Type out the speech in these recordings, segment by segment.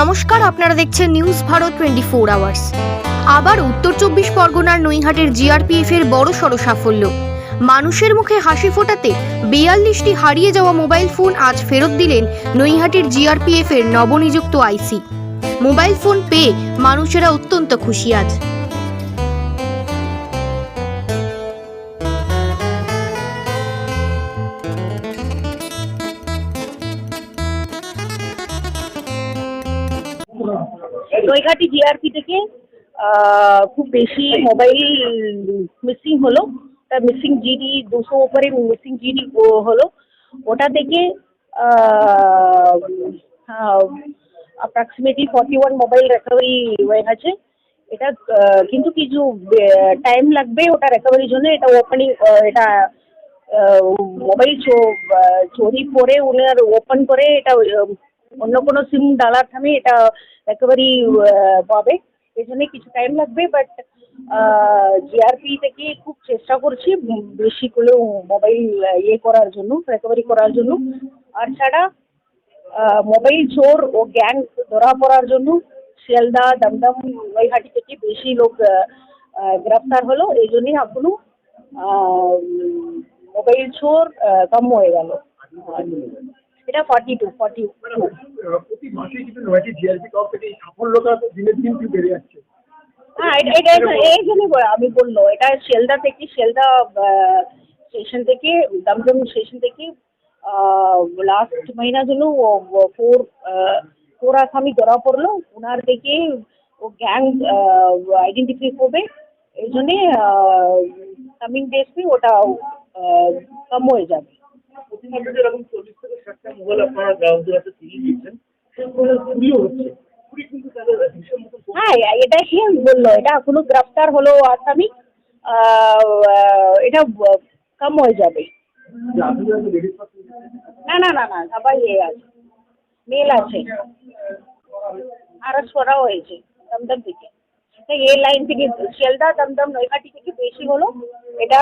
নমস্কার, আপনারা দেখছেন news Bharat twenty four hours আবার উত্তর চব্বিশ পরগনার নৈহাটের জিআরপিএফ এর বড় সড় সাফল্য। মানুষের মুখে হাসি ফোটাতে বিয়াল্লিশটি হারিয়ে যাওয়া মোবাইল ফোন আজ ফেরত দিলেন নৈহাটের জিআরপিএফ এর নবনিযুক্ত আইসি। মোবাইল ফোন পেয়ে মানুষেরা অত্যন্ত খুশি আজ। নৈঘাটি জিআরপি থেকে খুব বেশি মোবাইল মিসিং হলো। মিসিং জিডি দুশো ওপরে মিসিং জিডি হলো। ওটা থেকে approximately forty one mobile recovery হয়ে গেছে। এটা কিন্তু কিছু টাইম লাগবে ওটা রিকভারির জন্য। এটা ওপেনিং এটা মোবাইল চুরি করে ওনার ওপেন করে এটা অন্য কোনো সিম ডালার থামে এটা রিকভারি পাবে। এই কিছু টাইম লাগবে বাট জিআরপি থেকে খুব চেষ্টা করছি বেশি করে মোবাইল ইয়ে করার জন্য রিকভারি করার জন্য। আর ছাড়া মোবাইল চোর ও গ্যাং ধরা পড়ার জন্য শিয়ালদা দমদম নৈহাটি থেকে বেশি লোক গ্রেফতার হলো। এই জন্যই এখনও মোবাইল চোর কম হয়ে গেল। এটা ফর্টি টু ফর্টি প্রতি মাসে কিন্তু নয়টি জিআরপি কাপ থেকে এই সাফল্যটা দিন কিন্তু বেড়ে যাচ্ছে। হ্যাঁ এটা এই আমি বলল এটা শিয়ালদা থেকে শিয়ালদা স্টেশন থেকে দমদম স্টেশন থেকে লাস্ট মহিনা জন্য ফোর ফোর আসামি ধরা পড়ল। ওনার থেকে ও গ্যাং আইডেন্টিফাই করবে। এই জন্যে কামিং ডেজে ওটা কম হয়ে যাবে। থেকে আপনারা গ্রাহকদের হাতে ফিরিয়ে দিচ্ছেন সেগুলো চুরিও হচ্ছে। হ্যাঁ এটা কি বলল। এটা এখনও গ্রেফতার হলো আসামি এটা কম হয়ে যাবে। না না না না সবাই এ আছে। মেল আছে। আরেস্ট করা হয়েছে দমদম থেকে। এই লাইন থেকে শিয়ালদা দমদম নৈহাটি থেকে বেশি হলো। এটা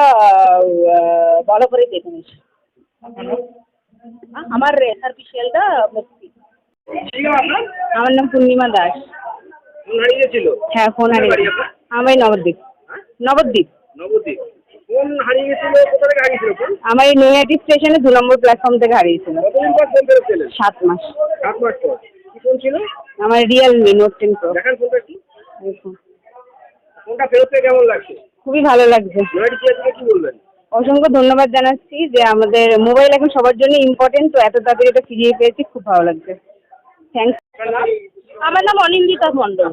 ভালো করে দেখে নিয়েছে। আমার মস্তি ঠিক আছে আমার নাম পূর্ণিমা দাস। ফোন হারিয়ে গেছিল? হ্যাঁ ফোন বাড়ি হারিয়েছে নবদ্বীপ? নবদ্বীপ। নবদ্বীপ। ফোন হারিয়ে গেছিল? কোথা থেকে হারিয়েছিল আমার এই নৈহাটি স্টেশনে দু নম্বর প্ল্যাটফর্ম থেকে হারিয়েছিল কতদিন পর ফোন সাত মাস। সাত মাস পর। কি ফোন ছিল? আমার রিয়েলমি নোট টেন প্রো দেখান ফোনটা কি ফোনটা ফেরত পেয়ে কেমন লাগছে? খুবই ভালো লাগছে। কি বলবেন অসংখ্য ধন্যবাদ জানাচ্ছি যে আমাদের মোবাইল এখন সবার জন্য ইম্পর্টেন্ট তো এত তাড়াতাড়ি এটা ফিরিয়ে পেয়েছি খুব ভালো লাগছে। থ্যাংকস আমার নাম অনিন্দিতা মণ্ডল।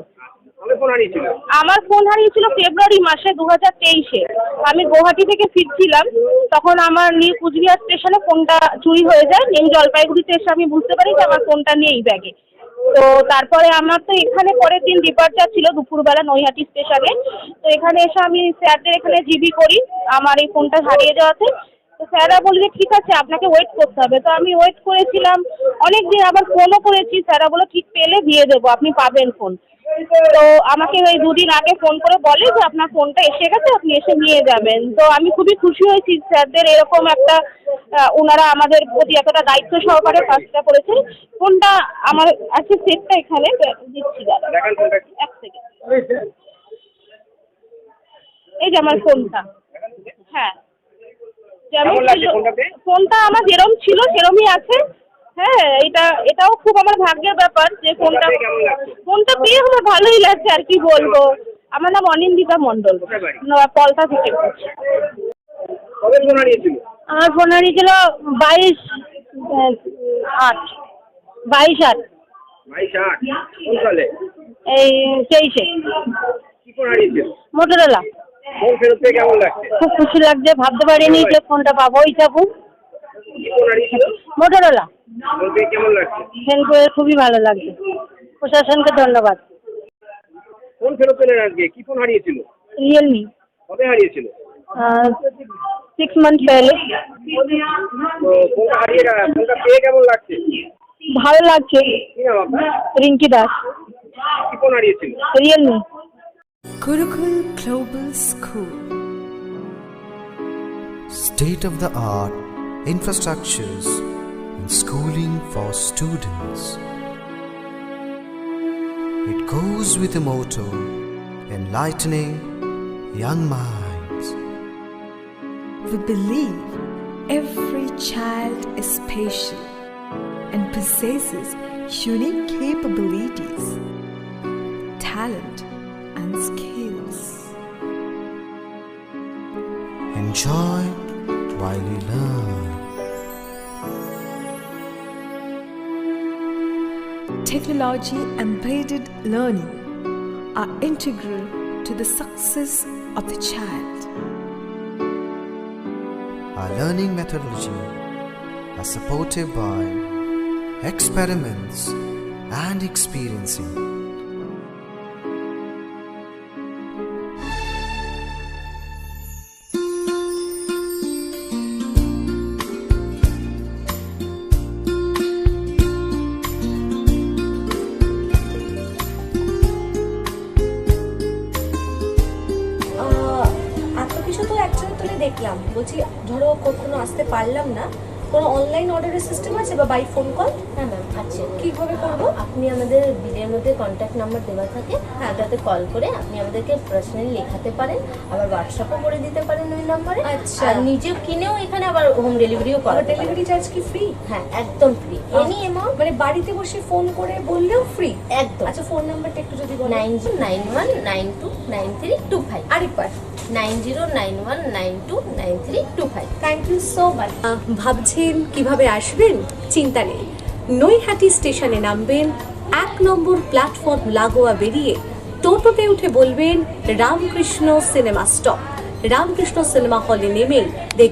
আমার ফোন হারিয়েছিল ফেব্রুয়ারি মাসে দু হাজার তেইশে। আমি গুয়াহাটি থেকে ফিরছিলাম তখন আমার নিউ কুচবিহার স্টেশনে ফোনটা চুরি হয়ে যায় নিউ জলপাইগুড়িতে এসে আমি বুঝতে পারি যে আমার ফোনটা নেই ব্যাগে। তো তারপরে আমার তো এখানে পরের দিন ডিপার্চার ছিল দুপুরবেলা নৈহাটি স্টেশনে তো এখানে এসে আমি স্যারদের এখানে জিবি করি আমার এই ফোনটা হারিয়ে যাওয়াতে। তো স্যাররা বলবে, ঠিক আছে, আপনাকে ওয়েট করতে হবে। তো আমি ওয়েট করেছিলাম। অনেক দিন আবার ফোনও করেছি। স্যাররা বলো ঠিক পেলে দিয়ে দেবো, আপনি পাবেন ফোন তো আমাকে ওই দুদিন আগে ফোন করে বলে যে আপনার ফোনটা এসে গেছে আপনি এসে নিয়ে যাবেন। তো আমি খুবই খুশি হয়েছি স্যারদের এরকম একটা ওনারা আমাদের প্রতি এতটা দায়িত্ব সহকারে কাজটা করেছেন। ফোনটা আমার আছে সেটটা এখানে দিচ্ছি দাদা। এক সেকেন্ড এই যে আমার ফোনটা হ্যাঁ। যেমন? ফোনটা আমার যেরম ছিল সেরমই আছে। হ্যাঁ এটা এটাও খুব আমার ভাগ্যের ব্যাপার যে ফোনটা ফোনটা পেয়ে আমার ভালোই লাগছে আর কি বলব। আমার নাম অনিন্দিতা মণ্ডল। পলতা থেকে। আমার ফোন হারিয়েছিল বাইশ আট। বাইশ আট। এই তেইশে। মোটরোলা খুব খুশি লাগছে ভাবতে পারিনি যে ফোনটা পাবো ওই যাব মোটরোলা কেমন লাগছে? ফোন খুবই ভালো লাগছে। প্রশাসনকে ধন্যবাদ। ফোন ফেরত পেলেন আজকে? কি ফোন হারিয়েছিল? রিয়েলমি। কবে হারিয়েছিল? সিক্স মান্থ ফোনটা হারিয়ে ফোনটা পেয়ে কেমন লাগছে? ভালো লাগছে। রিঙ্কি দাস। কি ফোন হারিয়েছিল? Realme. Gurukul Global School. State of the art infrastructures. Schooling for students. It goes with a motto enlightening young minds. We believe every child is special and possesses unique capabilities, talent, and skills. Enjoy while you learn. Technology embedded learning are integral to the success of the child. Our learning methodology are supported by experiments and experiencing. দেখলাম। বলছি ধরো কখনো আসতে পারলাম না। কোনো online অর্ডারের system আছে বা বাই ফোন কল হ্যাঁ ম্যাম আছে। কীভাবে করব? আপনি আমাদের বিলের মধ্যে কন্ট্যাক্ট নাম্বার দেওয়া থাকে। হ্যাঁ। ওটাতে কল করে আপনি আমাদেরকে পার্সোনালি লেখাতে পারেন আবার হোয়াটসঅ্যাপও করে দিতে পারেন ওই নাম্বারে আচ্ছা। আর নিজে কিনেও এখানে আবার হোম ডেলিভারিও করা ডেলিভারি চার্জ কি ফ্রি হ্যাঁ একদম ফ্রি এনি অ্যামাউন্ট মানে বাড়িতে বসে ফোন করে বললেও ফ্রি একদম। আচ্ছা ফোন নাম্বারটা একটু যদি nine zero nine one nine two nine three two five আরেকবার। Nine zero nine one nine two nine three two five. Thank you so much ভাবছেন কীভাবে আসবেন? চিন্তা নেই। নৈহাটি স্টেশনে নামবেন, এক নম্বর প্ল্যাটফর্ম লাগোয়া বেরিয়ে টোটোতে উঠে বলবেন, Ramakrishna cinema stop. Ramakrishna cinema হলে নেমেই দেখ